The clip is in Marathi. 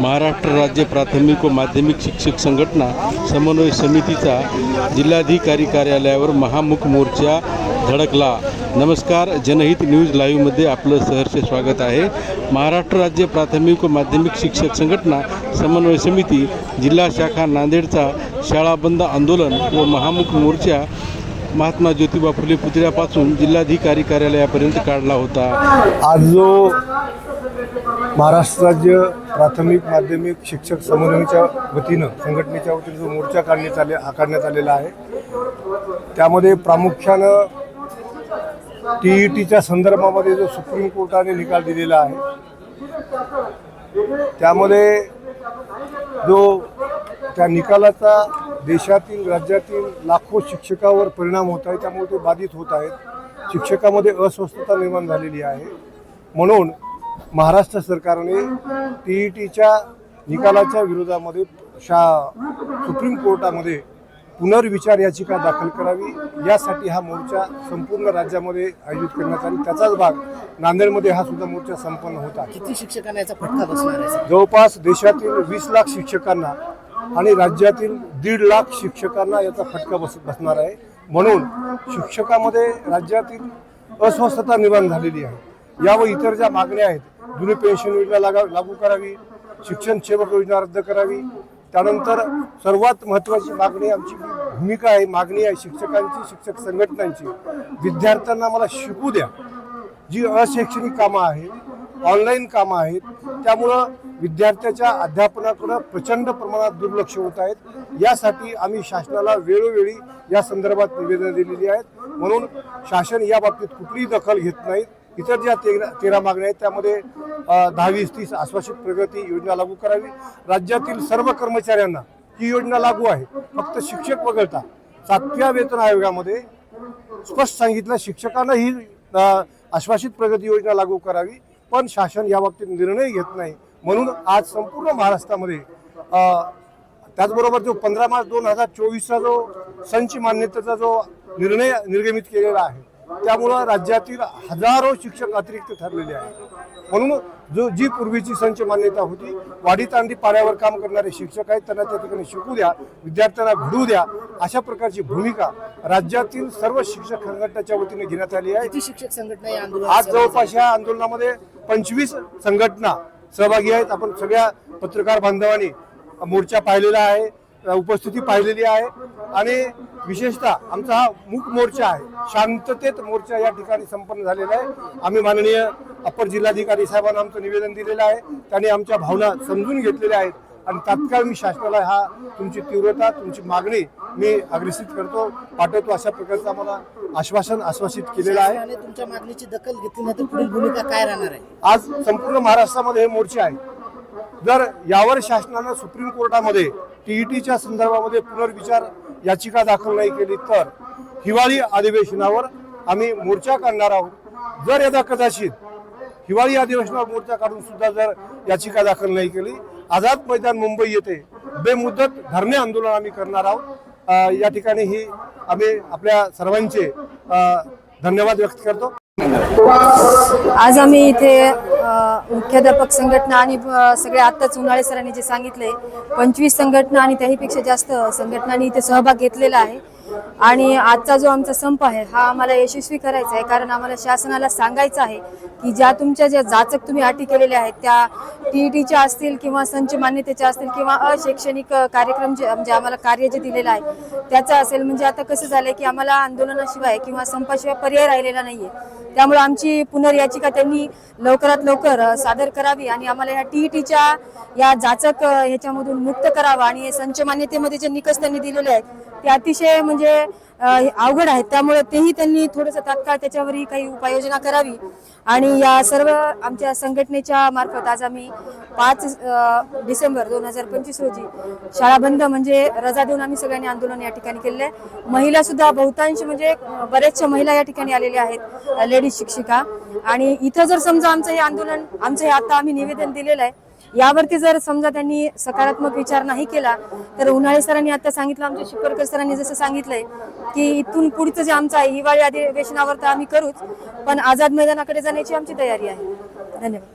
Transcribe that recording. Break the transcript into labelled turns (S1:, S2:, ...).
S1: महाराष्ट्र राज्य प्राथमिक व माध्यमिक शिक्षक संघटना समन्वय समितीचा जिल्हाधिकारी कार्यालयावर महामुख मोर्चा धडकला. नमस्कार जनहित न्यूज लाईव्हमध्ये आपलं सहर्ष स्वागत आहे. महाराष्ट्र राज्य प्राथमिक व माध्यमिक शिक्षक संघटना समन्वय समिती जिल्हा शाखा नांदेडचा शाळा बंद आंदोलन व महामुख मोर्चा महात्मा ज्योतिबा फुले पुतळ्यापासून जिल्हाधिकारी कार्यालयापर्यंत काढला होता.
S2: आज जो महाराष्ट्र राज्य प्राथमिक माध्यमिक शिक्षक समन्वयाच्या वतीनं संघटनेच्या वतीनं जो मोर्चा काढण्यात आले काढण्यात आलेला आहे त्यामध्ये प्रामुख्यानं टी ई टीच्या संदर्भामध्ये जो सुप्रीम कोर्टाने निकाल दिलेला आहे त्यामध्ये जो त्या निकालाचा देशातील राज्यातील लाखो शिक्षकावर परिणाम होत आहे त्यामुळे ते बाधित होत आहेत. शिक्षकामध्ये अस्वस्थता निर्माण झालेली आहे. म्हणून महाराष्ट्र सरकारने टी ई टीच्या निकालाच्या विरोधामध्ये शा सुप्रीम कोर्टामध्ये पुनर्विचार याचिका दाखल करावी. यासाठी हा मोर्चा संपूर्ण राज्यामध्ये आयोजित करण्यात आली. त्याचाच भाग नांदेडमध्ये हा सुद्धा मोर्चा संपन्न होत
S3: किती शिक्षकांना याचा फटका बसणार आहे?
S2: जवळपास देशातील वीस लाख शिक्षकांना आणि राज्यातील दीड लाख शिक्षकांना याचा फटका बस बसणार आहे. म्हणून शिक्षकामध्ये राज्यातील अस्वस्थता निर्माण झालेली आहे. या व इतर ज्या मागण्या आहेत जुनी पेन्शन योजना लागा लागू करावी शिक्षण सेवक योजना रद्द करावी त्यानंतर सर्वात महत्त्वाची मागणी आमची भूमिका आहे मागणी आहे शिक्षकांची शिक्षक संघटनांची. विद्यार्थ्यांना मला शिकू द्या. जी अशैक्षणिक कामं आहेत ऑनलाईन कामं आहेत. त्यामुळं विद्यार्थ्याच्या अध्यापनाकडं प्रचंड प्रमाणात दुर्लक्ष होत आहेत यासाठी आम्ही शासनाला वेळोवेळी या संदर्भात निवेदनं दिलेली आहेत म्हणून शासन या बाबतीत कुठलीही दखल घेत नाहीत. इतर ज्या तेरा तेरा मागण्या आहेत त्यामध्ये दहा वीस तीस आश्वासित प्रगती योजना लागू करावी. राज्यातील सर्व कर्मचाऱ्यांना ही योजना लागू आहे. फक्त शिक्षक वगळता सातव्या वेतन आयोगामध्ये स्पष्ट सांगितलं शिक्षकांना ही आश्वासित प्रगती योजना लागू करावी. पण शासन या बाबतीत निर्णय घेत नाही. म्हणून आज संपूर्ण महाराष्ट्रामध्ये त्याचबरोबर जो पंधरा मार्च दोन हजार चोवीसचा जो संच मान्यतेचा जो निर्णय निर्गमित केलेला आहे त्यामुळं राज्यातील हजारो शिक्षक अतिरिक्त ठरलेले आहेत. म्हणून जो जी पूर्वीची संच मान्यता होती वाढी तांडी पाड्यावर काम करणारे शिक्षक आहेत त्यांना त्या ठिकाणी शिकू द्या विद्यार्थ्यांना घडवू द्या अशा प्रकारची भूमिका राज्यातील सर्व शिक्षक संघटनेच्या वतीने घेण्यात आली आहे.
S3: शिक्षक संघटना
S2: आज जवळपास या आंदोलनामध्ये पंचवीस संघटना सहभागी आहेत. आपण सगळ्या पत्रकार बांधवांनी मोर्चा पाहिलेला आहे उपस्थिती पाहिलेली आहे आणि विशेषतः आमचा हा मूक मोर्चा आहे. शांततेत मोर्चा या ठिकाणी संपन्न झालेला आहे. आम्ही माननीय अप्पर जिल्हाधिकारी साहेबांना आमचं निवेदन दिलेलं आहे. त्यांनी आमच्या भावना समजून घेतलेल्या आहेत. आणि तात्काळ मी शासनाला हा तुमची तीव्रता तुमची मागणी मी अग्रेसित करतो. पाठवतो अशा प्रकारचं आम्हाला आश्वासन आश्वासित केलेलं आहे.
S3: तुमच्या मागणीची दखल घेतली नाही तर पुढील भूमिका काय राहणार आहे?
S2: आज संपूर्ण महाराष्ट्रामध्ये हे मोर्चे आहेत. जर यावर शासनानं सुप्रीम कोर्टामध्ये टीईटीच्या संदर्भामध्ये पुनर्विचार याचिका दाखल नाही केली तर हिवाळी अधिवेशनावर आम्ही मोर्चा काढणार आहोत. जर यदा कदाचित हिवाळी अधिवेशनावर मोर्चा काढून सुद्धा जर याचिका दाखल नाही केली आझाद मैदान मुंबई येथे बेमुदत धरणे आंदोलन आम्ही करणार आहोत. या ठिकाणी ही आम्ही आपल्या सर्वांचे धन्यवाद व्यक्त करतो.
S4: आज आम्ही इथे मुख्याध्यापक संघटना आणि सगळे आत्ताच उन्हाळे सरांनी जे सांगितले पंचवीस संघटना आणि त्याहीपेक्षा जास्त संघटनांनी इथे सहभाग घेतलेला आहे. आणि आजचा जो आमचा संप आहे हा आम्हाला यशस्वी करायचा आहे. कारण आम्हाला शासनाला सांगायचं आहे की ज्या तुमच्या ज्या जाचक तुम्ही अटी केलेल्या आहेत त्या टी ई टीच्या असतील किंवा संच मान्यतेच्या असतील किंवा अशैक्षणिक कार्यक्रम जे म्हणजे आम्हाला कार्य जे दिलेलं आहे त्याचं असेल. म्हणजे आता कसं झालंय की आम्हाला आंदोलनाशिवाय किंवा संपाशिवाय पर्याय राहिलेला नाहीये. त्यामुळे आमची पुनर्याचिका त्यांनी लवकरात लवकर सादर करावी आणि आम्हाला ह्या टी ई टीच्या या जाचक ह्याच्यामधून मुक्त करावा. आणि संच मान्यतेमध्ये जे निकष त्यांनी दिलेले आहेत ते अतिशय म्हणजे अवघड आहेत. त्यामुळे तेही त्यांनी थोडंसं तात्काळ त्याच्यावरही काही उपाययोजना करावी. आणि या सर्व आमच्या संघटनेच्या मार्फत आज आम्ही पाच डिसेंबर दोन हजार पंचवीस रोजी शाळा बंद म्हणजे रजा देऊन आम्ही सगळ्यांनी आंदोलन या ठिकाणी केलेलं आहे. महिला सुद्धा बहुतांश म्हणजे बऱ्याचशा महिला या ठिकाणी आलेल्या आहेत लेडीज शिक्षिका. आणि इथं जर समजा आमचं हे आंदोलन आमचं हे आता आम्ही निवेदन दिलेलं आहे यावरती जर समजा त्यांनी सकारात्मक विचार नाही केला तर उन्हाळे सरांनी आता सांगितलं आमच्या शिपरकर सरांनी जसं सांगितलंय की इथून पुढचं जे आमचं आहे हिवाळी अधिवेशनावर तर आम्ही करूच पण आझाद मैदानाकडे जाण्याची आमची तयारी आहे. धन्यवाद.